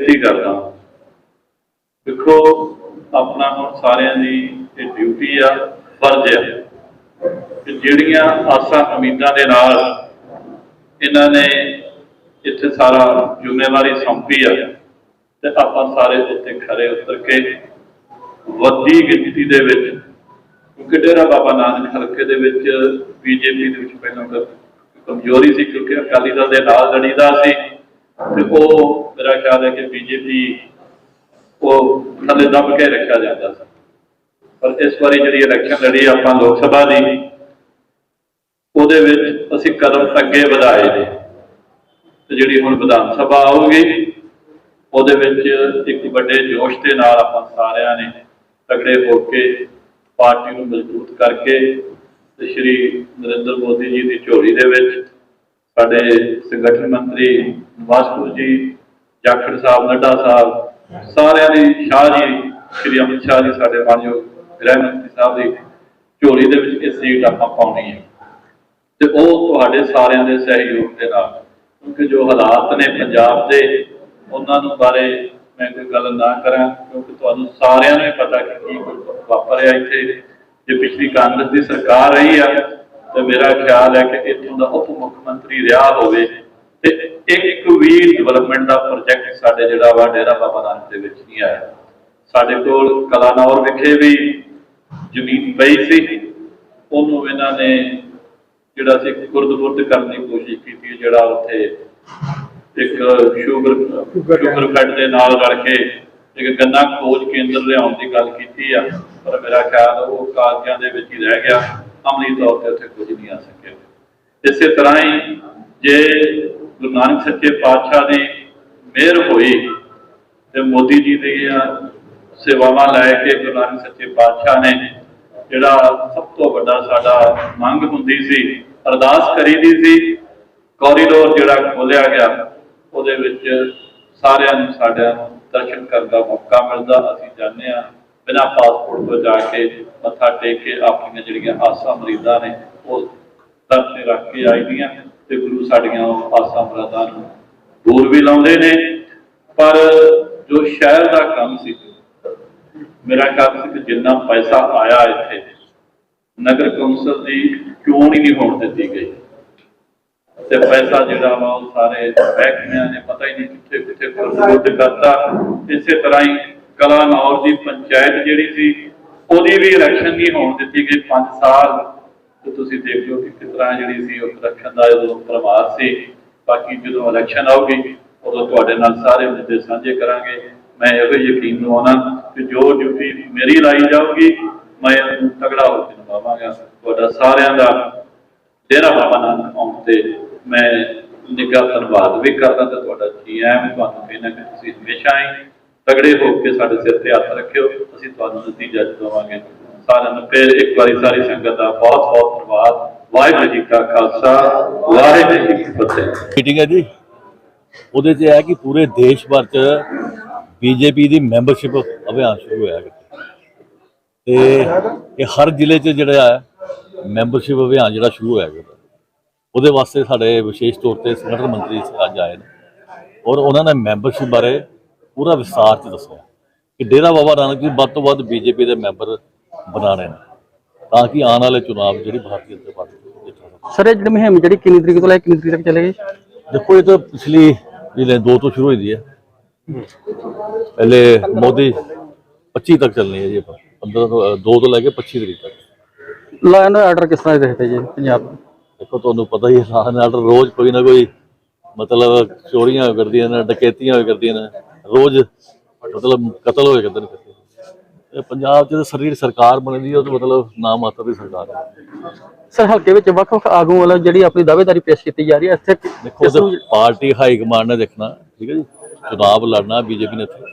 ਬੇਨਤੀ ਕਰਦਾ ਦੇਖੋ, ਆਪਣਾ ਹੁਣ ਸਾਰਿਆਂ ਦੀ ਇਹ ਡਿਊਟੀ ਆ, ਫਰਜ਼ ਆ ਕਿ ਜਿਹੜੀਆਂ ਆਸਾਂ ਉਮੀਦਾਂ ਦੇ ਨਾਲ ਇਹਨਾਂ ਨੇ ਇੱਥੇ ਸਾਰਾ ਜ਼ਿੰਮੇਵਾਰੀ ਸੌਂਪੀ ਆ ਤੇ ਆਪਾਂ ਸਾਰੇ ਉੱਤੇ ਖਰੇ ਉਤਰ ਕੇ ਵੱਡੀ ਗਿਣਤੀ ਦੇ ਵਿੱਚ, ਕਿਉਂਕਿ ਡੇਰਾ ਬਾਬਾ ਨਾਨਕ ਹਲਕੇ ਦੇ ਵਿੱਚ, ਬੀਜੇਪੀ ਦੇ ਵਿੱਚ ਪਹਿਲਾਂ ਕਮਜ਼ੋਰੀ ਸੀ ਕਿਉਂਕਿ ਅਕਾਲੀ ਦਲ ਦੇ ਨਾਲ ਲੜੀਦਾ ਸੀ। ਤੇ ਉਹ ਮੇਰਾ ਖਿਆਲ ਹੈ ਕਿ ਬੀਜੇਪੀ ਉਹ ਥੱਲੇ ਦੱਬ ਕੇ ਰੱਖਿਆ ਜਾਂਦਾ ਸੀ। ਪਰ ਇਸ ਵਾਰੀ ਜਿਹੜੀ ਇਲੈਕਸ਼ਨ ਲੜੀ ਆਪਾਂ ਲੋਕ ਸਭਾ ਦੀ, ਉਹਦੇ ਵਿੱਚ ਅਸੀਂ ਕਦਮ ਅੱਗੇ ਵਧਾਏ ਨੇ। ਤੇ ਜਿਹੜੀ ਹੁਣ ਵਿਧਾਨ ਸਭਾ ਆਊਗੀ, ਉਹਦੇ ਵਿੱਚ ਇੱਕ ਵੱਡੇ ਜੋਸ਼ ਦੇ ਨਾਲ ਆਪਾਂ ਸਾਰਿਆਂ ਨੇ ਤਗੜੇ ਹੋ ਕੇ ਪਾਰਟੀ ਨੂੰ ਮਜ਼ਬੂਤ ਕਰਕੇ ਤੇ ਸ਼੍ਰੀ ਨਰਿੰਦਰ ਮੋਦੀ ਜੀ ਦੀ ਝੋਲੀ ਦੇ ਵਿੱਚ ਸਾਡੇ ਸੰਗਠਨ ਮੰਤਰੀ ਵਾਸਕੂ ਜੀ, ਜਾਖੜ ਸਾਹਿਬ, ਨੱਡਾ ਸਾਹਿਬ, ਸਾਰਿਆਂ ਦੀ ਸ਼ਾਹ ਜੀ, ਸ਼੍ਰੀ ਅਮਿਤ ਸ਼ਾਹ ਜੀ, ਸਾਡੇ ਮਾਨਯੋਗ ਗ੍ਰਹਿ ਮੰਤਰੀ ਸਾਹਿਬ ਦੀ ਝੋਲੀ ਦੇ ਵਿੱਚ ਇਹ ਸੀਟ ਆਪਾਂ ਪਾਉਣੀ ਹੈ। ਤੇ ਉਹ ਤੁਹਾਡੇ ਸਾਰਿਆਂ ਦੇ ਸਹਿਯੋਗ ਦੇ ਨਾਲ, ਕਿਉਂਕਿ ਜੋ ਹਾਲਾਤ ਨੇ ਪੰਜਾਬ ਦੇ, ਉਹਨਾਂ ਨੂੰ ਬਾਰੇ ਮੈਂ ਕੋਈ ਗੱਲ ਨਾ ਕਰਾਂ, ਕਿਉਂਕਿ ਤੁਹਾਨੂੰ ਸਾਰਿਆਂ ਨੂੰ ਹੀ ਪਤਾ ਕਿ ਕੀ ਕੁਝ ਵਾਪਰਿਆ ਇੱਥੇ, ਜੇ ਪਿਛਲੀ ਕਾਂਗਰਸ ਦੀ ਸਰਕਾਰ ਰਹੀ ਆ ਤੇ ਮੇਰਾ ਖਿਆਲ ਹੈ ਕਿ ਇੱਥੋਂ ਦਾ ਉਪ ਮੁੱਖ ਮੰਤਰੀ ਰਿਹਾ ਹੋਵੇ ਤੇ ਇੱਕ ਵੀ ਡਿਵੈਲਪਮੈਂਟ ਦਾ ਪ੍ਰੋਜੈਕਟ ਸਾਡੇ ਜਿਹੜਾ ਵਾ ਡੇਰਾ ਬਾਬਾ ਨਾਨਕ ਦੇ ਵਿੱਚ ਨਹੀਂ ਆਇਆ। ਸਾਡੇ ਕੋਲ ਕਲਾਨੌਰ ਵਿਖੇ ਵੀ ਜ਼ਮੀਨ ਪਈ ਸੀ। ਉਹਨੂੰ ਇਹਨਾਂ ਨੇ ਜਿਹੜਾ ਸੀ ਗੁਰਦਬੁਰਦ ਕਰਨ ਦੀ ਕੋਸ਼ਿਸ਼ ਕੀਤੀ ਜਿਹੜਾ ਉੱਥੇ ਇੱਕ ਸ਼ੂਗਰ ਸ਼ੂਗਰ ਫੈਟ ਦੇ ਨਾਲ ਰਲ ਕੇ ਇੱਕ ਗੰਨਾ ਖੋਜ ਕੇਂਦਰ ਲਿਆਉਣ ਦੀ ਗੱਲ ਕੀਤੀ ਆ। ਪਰ ਮੇਰਾ ਖਿਆਲ ਉਹ ਕਾਗਜ਼ਾਂ ਦੇ ਵਿੱਚ ਹੀ ਰਹਿ ਗਿਆ। ਅਮਲੀ ਤੌਰ ਤੇ ਉੱਥੇ ਕੁਝ ਨਹੀਂ ਆ ਸਕਿਆ। ਇਸੇ ਤਰ੍ਹਾਂ ਹੀ ਜੇ ਗੁਰੂ ਨਾਨਕ ਸੱਚੇ ਪਾਤਸ਼ਾਹ ਦੀ ਮਿਹਰ ਹੋਈ ਤੇ ਮੋਦੀ ਜੀ ਦੀਆਂ ਸੇਵਾਵਾਂ ਲੈ ਕੇ ਗੁਰੂ ਨਾਨਕ ਸੱਚੇ ਪਾਤਸ਼ਾਹ ਨੇ ਜਿਹੜਾ ਸਭ ਤੋਂ ਵੱਡਾ ਸਾਡਾ ਮੰਗ ਹੁੰਦੀ ਸੀ, ਅਰਦਾਸ ਕਰੀਦੀ ਸੀ ਕੋਰੀਡੋਰ ਜਿਹੜਾ ਖੋਲਿਆ ਗਿਆ, ਉਹਦੇ ਵਿੱਚ ਸਾਰਿਆਂ ਨੂੰ, ਸਾਡਿਆਂ ਦਰਸ਼ਨ ਕਰਨ ਦਾ ਮੌਕਾ ਮਿਲਦਾ, ਅਸੀਂ ਜਾਂਦੇ ਆ ਬਿਨਾਂ ਪਾਸਪੋਰਟ ਤੋਂ ਜਾ ਕੇ ਮੱਥਾ ਟੇਕ ਕੇ ਆਪਣੀਆਂ ਜਿਹੜੀਆਂ ਆਸਾਂ ਮਰੀਦਾਂ ਨੇ, ਉਹ ਦਰ ਤੇ ਰੱਖ ਕੇ ਆਈਆਂ ਤੇ ਗੁਰੂ ਸਾਡੀਆਂ ਆਸਾਂ ਮਰੀਦਾਂ ਨੂੰ ਦੂਰ ਵੀ ਲਾਉਂਦੇ ਨੇ। ਪਰ ਜੋ ਸ਼ਹਿਰ ਦਾ ਕੰਮ ਸੀ, ਮੇਰਾ ਖਿਆਲ ਸੀ ਕਿ ਜਿੰਨਾ ਪੈਸਾ ਆਇਆ ਇੱਥੇ, ਨਗਰ ਕੌਂਸਲ ਦੀ ਚੋਣ ਹੀ ਨਹੀਂ ਹੋਣ ਦਿੱਤੀ ਗਈ। ਤੇ ਪੈਸਾ ਜਿਹੜਾ ਵਾ ਉਹ ਸਾਰੇ ਮਹਿਕਮਿਆਂ ਨੇ, ਪਤਾ ਹੀ ਨਹੀਂ ਕਿੱਥੇ ਕਿੱਥੇ ਖਰਚ ਕਰਤਾ। ਇਸੇ ਤਰ੍ਹਾਂ ਹੀ ਕਲਾਨੌਰ ਦੀ ਪੰਚਾਇਤ ਜਿਹੜੀ ਸੀ, ਉਹਦੀ ਵੀ ਇਲੈਕਸ਼ਨ ਨਹੀਂ ਹੋਣ ਦਿੱਤੀ ਗਈ 5 ਸਾਲ। ਤੇ ਤੁਸੀਂ ਦੇਖ ਲਓ ਕਿ ਕਿਸ ਤਰ੍ਹਾਂ ਜਿਹੜੀ ਸੀ ਉਹ ਇਲੈਕਸ਼ਨ ਦਾ ਜਦੋਂ ਪਰਿਵਾਰ ਸੀ, ਬਾਕੀ ਜਦੋਂ ਇਲੈਕਸ਼ਨ ਆਊਗੀ, ਉਦੋਂ ਤੁਹਾਡੇ ਨਾਲ ਸਾਰੇ ਮੁੱਦੇ ਸਾਂਝੇ ਕਰਾਂਗੇ। ਮੈਂ ਇਹੋ ਯਕੀਨ ਦਵਾਉਣਾ ਕਿ ਜੋ ਡਿਊਟੀ ਮੇਰੀ ਲਾਈ ਜਾਊਗੀ, ਮੈਂ ਇਹਨੂੰ ਤਗੜਾ ਹੋ ਕੇ ਨਿਭਾਵਾਂਗਾ। ਤੁਹਾਡਾ ਸਾਰਿਆਂ ਦਾ ਡੇਰਾ ਬਾਬਾ ਨਾਨਕ ਆਉਣ ਤੇ ਮੈਂ ਨਿੱਘਾ ਧੰਨਵਾਦ ਵੀ ਕਰਦਾ ਤੇ ਤੁਹਾਡਾ ਜੀ ਆਇਆਂ ਤੁਹਾਨੂੰ ਕਹਿੰਦਾ ਕਿ ਤੁਸੀਂ ਹਮੇਸ਼ਾ ਹੀ ਤਗੜੇ ਹੋ ਕੇ ਸਾਡੇ ਸਿਰ ਤੇ ਹੱਥ ਰੱਖਿਓ। ਅਸੀਂ ਤੁਹਾਨੂੰ ਨਤੀਜਾ ਦਿਵਾਵਾਂਗੇ ਸਾਰਿਆਂ ਨੂੰ ਫਿਰ ਇੱਕ ਵਾਰੀ ਸਾਰੀ ਸੰਗਤ ਦਾ ਬਹੁਤ ਬਹੁਤ ਧੰਨਵਾਦ। ਵਾਹਿਗੁਰੂ ਜੀ ਕਾ ਖਾਲਸਾ, ਵਾਹਿਗੁਰੂ ਜੀ ਕੀ ਫਤਿਹ। ਮੀਟਿੰਗ ਹੈ ਜੀ? ਉਹਦੇ 'ਚ ਹੈ ਕਿ ਪੂਰੇ ਦੇਸ਼ ਭਰ 'ਚ ਬੀਜੇਪੀ ਦੀ ਮੈਂਬਰਸ਼ਿਪ ਅਭਿਆਨ ਸ਼ੁਰੂ ਹੋਇਆ ਤੇ ਇਹ ਹਰ ਜ਼ਿਲ੍ਹੇ 'ਚ ਜਿਹੜਾ ਹੈ ਮੈਂਬਰਸ਼ਿਪ ਅਭਿਆਨ ਜਿਹੜਾ ਸ਼ੁਰੂ ਹੋਇਆ ਹੈ। ਉਹਦੇ ਵਾਸਤੇ ਸਾਡੇ ਵਿਸ਼ੇਸ਼ ਤੌਰ ਤੇ ਸੰਗਠਨ ਮੰਤਰੀ ਅੱਜ ਆਏ ਨੇ। ਔਰ ਉਹਨਾਂ ਨੇ ਮੈਂਬਰਸ਼ਿਪ ਬਾਰੇ ਪੂਰਾ ਵਿਸਤਾਰ 'ਚ ਦੱਸਿਆ ਕਿ ਡੇਰਾ ਬਾਬਾ ਨਾਨਕ ਜੀ ਵੱਧ ਤੋਂ ਵੱਧ ਬੀਜੇਪੀ ਦੇ ਮੈਂਬਰ ਬਣਾਣੇ ਨੇ ਤਾਂ ਕਿ ਆਉਣ ਵਾਲੇ ਚੁਣਾਵ ਜਿਹੜੀ ਭਾਰਤੀ ਜਨਤਾ ਪਾਰਟੀ ਸਰ ਇਹ ਜਿਹੜੀ ਮੁਹਿੰਮ ਜਿਹੜੀ ਕਿੰਨੀ ਤਰੀਕ ਤੋਂ ਲੈ ਕੇ ਕਿੰਨੀ ਤਰੀਕ ਤੱਕ ਚੱਲੇਗੀ? ਦੇਖੋ ਇਹ ਤਾਂ ਪਿਛਲੀ ਜਿਹੜੇ ਦੋ ਤੋਂ ਸ਼ੁਰੂ ਹੋਈ ਦੀ ਹੈ। ਪਹਿਲੇ ਮੋਦੀ 25 ਤੱਕ ਚੱਲਣੀ ਹੈ ਜੀ ਆਪਾਂ। 15 ਤੋਂ 2 ਤੋਂ ਲੈ ਕੇ 25 ਤਰੀਕ ਤੱਕ। ਲਾ ਐਂਡ ਆਰਡਰ ਕਿਸ ਤਰ੍ਹਾਂ ਦੇਖਦੇ ਜੀ ਪੰਜਾਬ? ਦੇਖੋ ਤੁਹਾਨੂੰ ਪਤਾ ਹੀ ਹੈ ਨਾਲ ਰੋਜ਼ ਕੋਈ ਨਾ ਕੋਈ ਮਤਲਬ ਚੋਰੀਆਂ ਕਰਦੀਆਂ ਨੇ ਡਕੈਤੀਆਂ ਕਰਦੀਆਂ ਨੇ। ਰੋਜ਼ ਮਤਲਬ ਕਤਲ ਹੋਇਆ ਕਰਦੇ ਨੇ ਇਹ ਪੰਜਾਬ 'ਚ ਤਾਂ ਸਰੀਰ ਸਰਕਾਰ ਬਣਦੀ ਹੈ ਉਹ ਤਾਂ ਮਤਲਬ ਨਾ ਮਾਤਰ ਦੀ ਸਰਕਾਰ ਹੈ ਸਰ ਹਲਕੇ ਵਿੱਚ ਵੱਖ ਵੱਖ ਆਗੂ ਵੱਲੋਂ ਜਿਹੜੀ ਆਪਣੀ ਦਾਅਵੇਦਾਰੀ ਪੇਸ਼ ਕੀਤੀ ਜਾ ਰਹੀ ਹੈ ਇੱਥੇ ਦੇਖੋ ਤੇ ਪਾਰਟੀ ਹਾਈ ਕਮਾਂਡ ਨੇ ਦੇਖਣਾ ਠੀਕ ਹੈ ਜੀ? ਚੁਣਾਵ ਲੜਨਾ ਬੀਜੇਪੀ ਨੇ ਇੱਥੇ।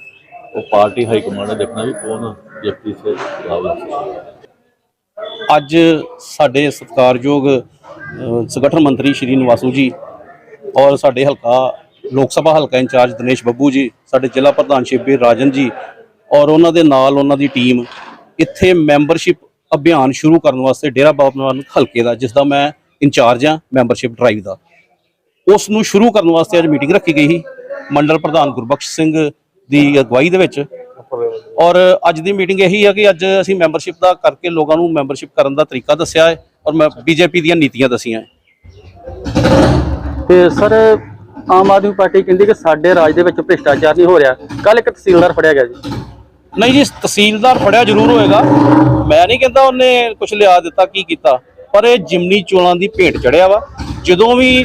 ਉਹ ਪਾਰਟੀ ਹਾਈ ਕਮਾਂਡ ਨੇ ਦੇਖਣਾ ਵੀ ਕੌਣ ਵਿਅਕਤੀ ਸੇ ਚੁਣਾਵ ਅੱਜ ਸਾਡੇ ਸਤਿਕਾਰਯੋਗ ਸੰਗਠਨ ਮੰਤਰੀ ਸ਼੍ਰੀ ਨਿਵਾਸੂ ਜੀ ਔਰ ਸਾਡੇ ਹਲਕਾ ਲੋਕ ਸਭਾ ਹਲਕਾ ਇੰਚਾਰਜ ਦਿਨੇਸ਼ ਬੱਬੂ ਜੀ, ਸਾਡੇ ਜ਼ਿਲ੍ਹਾ ਪ੍ਰਧਾਨ ਸ਼ਿਵਬੀਰ ਰਾਜਨ ਜੀ ਔਰ ਉਹਨਾਂ ਦੇ ਨਾਲ ਉਹਨਾਂ ਦੀ ਟੀਮ ਇੱਥੇ ਮੈਂਬਰਸ਼ਿਪ ਅਭਿਆਨ ਸ਼ੁਰੂ ਕਰਨ ਵਾਸਤੇ ਡੇਰਾ ਬਾਬਾ ਨਾਨਕ ਹਲਕੇ ਦਾ, ਜਿਸ ਦਾ ਮੈਂ ਇੰਚਾਰਜ ਹਾਂ, ਮੈਂਬਰਸ਼ਿਪ ਡਰਾਈਵ ਦਾ। ਉਸ ਨੂੰ ਸ਼ੁਰੂ ਕਰਨ ਵਾਸਤੇ ਅੱਜ ਮੀਟਿੰਗ ਰੱਖੀ ਗਈ ਸੀ ਮੰਡਲ ਪ੍ਰਧਾਨ ਗੁਰਬਖਸ਼ ਸਿੰਘ ਦੀ ਅਗਵਾਈ ਦੇ ਵਿੱਚ। ਔਰ ਅੱਜ ਦੀ ਮੀਟਿੰਗ ਇਹੀ ਹੈ ਕਿ ਅੱਜ ਅਸੀਂ ਮੈਂਬਰਸ਼ਿਪ ਦਾ ਕਰਕੇ ਲੋਕਾਂ ਨੂੰ ਮੈਂਬਰਸ਼ਿਪ ਕਰਨ ਦਾ ਤਰੀਕਾ ਦੱਸਿਆ ਹੈ ਔਰ ਮੈਂ ਬੀਜੇਪੀ ਦੀਆਂ ਨੀਤੀਆਂ ਦੱਸੀਆਂ ਹੈ। ਤੇ ਸਰ ਆਮ ਆਦਮੀ ਪਾਰਟੀ ਕਹਿੰਦੀ ਕਿ ਸਾਡੇ ਰਾਜ ਦੇ ਵਿੱਚ ਭ੍ਰਿਸ਼ਟਾਚਾਰ ਨਹੀਂ ਹੋ ਰਿਹਾ। ਕੱਲ ਇੱਕ ਤਹਿਸੀਲਦਾਰ ਫੜਿਆ ਗਿਆ ਜੀ। ਨਹੀਂ ਜੀ, ਤਹਿਸੀਲਦਾਰ ਫੜਿਆ ਜ਼ਰੂਰ ਹੋਏਗਾ। ਮੈਂ ਨਹੀਂ ਕਹਿੰਦਾ ਉਹਨੇ ਕੁਝ ਲਿਆ ਦਿੱਤਾ, ਕੀ ਕੀਤਾ। ਪਰ ਇਹ ਜਿਮਨੀ ਚੋਣਾਂ ਦੀ ਭੇਟ ਚੜਿਆ ਵਾ। ਜਦੋਂ ਵੀ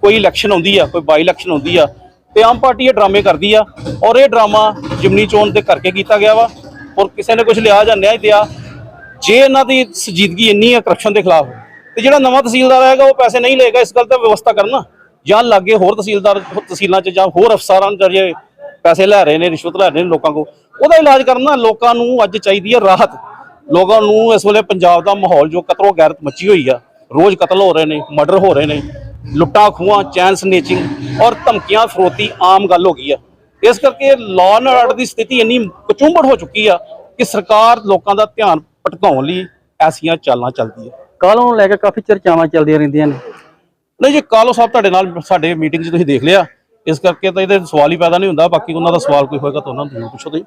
ਕੋਈ ਇਲੈਕਸ਼ਨ ਆਉਂਦੀ ਆ, ਕੋਈ ਬਾਈ ਇਲੈਕਸ਼ਨ ਆਉਂਦੀ ਆ, ਤੇ ਆਮ ਪਾਰਟੀ ਇਹ ਡਰਾਮੇ ਕਰਦੀ ਆ। ਔਰ ਇਹ ਡਰਾਮਾ ਜਿਮਨੀ ਚੋਣ ਦੇ ਕਰਕੇ ਕੀਤਾ ਗਿਆ ਵਾ। ਔਰ ਕਿਸੇ ਨੇ ਕੁਝ ਲਿਆ ਜਾਂ ਨਹੀਂ ਦਿਆ ਜੇ ਇਹਨਾਂ ਦੀ ਸੰਜੀਦਗੀ ਇੰਨੀ ਆ ਕਰਪਸ਼ਨ ਦੇ ਖਿਲਾਫ, ਤੇ ਜਿਹੜਾ ਨਵਾਂ ਤਹਿਸੀਲਦਾਰ ਆਏਗਾ, ਉਹ ਪੈਸੇ ਨਹੀਂ ਲਏਗਾ। ਇਸ ਗੱਲ ਦਾ ਵਿਵਸਥਾ ਕਰਨਾ ਜਾਂ ਲਾਗੇ ਹੋਰ ਤਹਿਸੀਲਦਾਰ, ਤਹਿਸੀਲਾਂ 'ਚ ਜਾਂ ਹੋਰ ਅਫਸਰਾਂ ਨੂੰ ਜਿਹੜੇ ਪੈਸੇ ਲੈ ਰਹੇ ਨੇ, ਰਿਸ਼ਵਤ ਲੈ ਰਹੇ ਨੇ ਲੋਕਾਂ ਕੋ ਉਹਦਾ ਇਲਾਜ ਕਰਨਾ ਲੋਕਾਂ ਨੂੰ ਅੱਜ ਚਾਹੀਦੀ ਹੈ ਰਾਹਤ। ਲੋਕਾਂ ਨੂੰ ਇਸ ਵੇਲੇ ਪੰਜਾਬ ਦਾ ਮਾਹੌਲ ਜੋ ਕਤਰੋ ਗੈਰਤ ਮੱਚੀ ਹੋਈ ਆ, ਰੋਜ਼ ਕਤਲ ਹੋ ਰਹੇ ਨੇ, ਮਰਡਰ ਹੋ ਰਹੇ ਨੇ, ਲੁੱਟਾਂ ਖੂਹਾਂ, ਚੈਨ ਸਨੇਚਿੰਗ ਔਰ ਧਮਕੀਆਂ ਫਰੋਤੀ ਆਮ ਗੱਲ ਹੋ ਗਈ ਆ। ਇਸ ਕਰਕੇ ਲਾਅ ਐਂਡ ਆਰਡਰ ਦੀ ਸਥਿਤੀ ਇੰਨੀ ਕਚੂੰਬੜ ਹੋ ਚੁੱਕੀ ਆ ਕਿ ਸਰਕਾਰ ਲੋਕਾਂ ਦਾ ਧਿਆਨ ਭਟਕਾਉਣ ਲਈ ਐਸੀਆਂ ਚਾਲਾਂ ਚੱਲਦੀ ਹੈ ਕੱਲ੍ਹ ਨੂੰ ਲੈ ਕੇ ਕਾਫੀ ਚਰਚਾਵਾਂ ਚੱਲਦੀਆਂ ਰਹਿੰਦੀਆਂ ਨੇ। ਨਹੀਂ ਜੀ ਕਾਲੋ ਸਾਹਿਬ ਤੁਹਾਡੇ ਨਾਲ ਸਾਡੇ ਮੀਟਿੰਗ 'ਚ ਤੁਸੀਂ ਦੇਖ ਲਿਆ। ਇਸ ਕਰਕੇ ਤਾਂ ਇਹਦੇ ਸਵਾਲ ਹੀ ਪੈਦਾ ਨਹੀਂ ਹੁੰਦਾ, ਬਾਕੀ ਉਹਨਾਂ ਦਾ ਸਵਾਲ ਕੋਈ ਹੋਏਗਾ ਤਾਂ ਉਹਨਾਂ ਨੂੰ ਜ਼ਰੂਰ ਪੁੱਛੋ ਤੁਸੀਂ।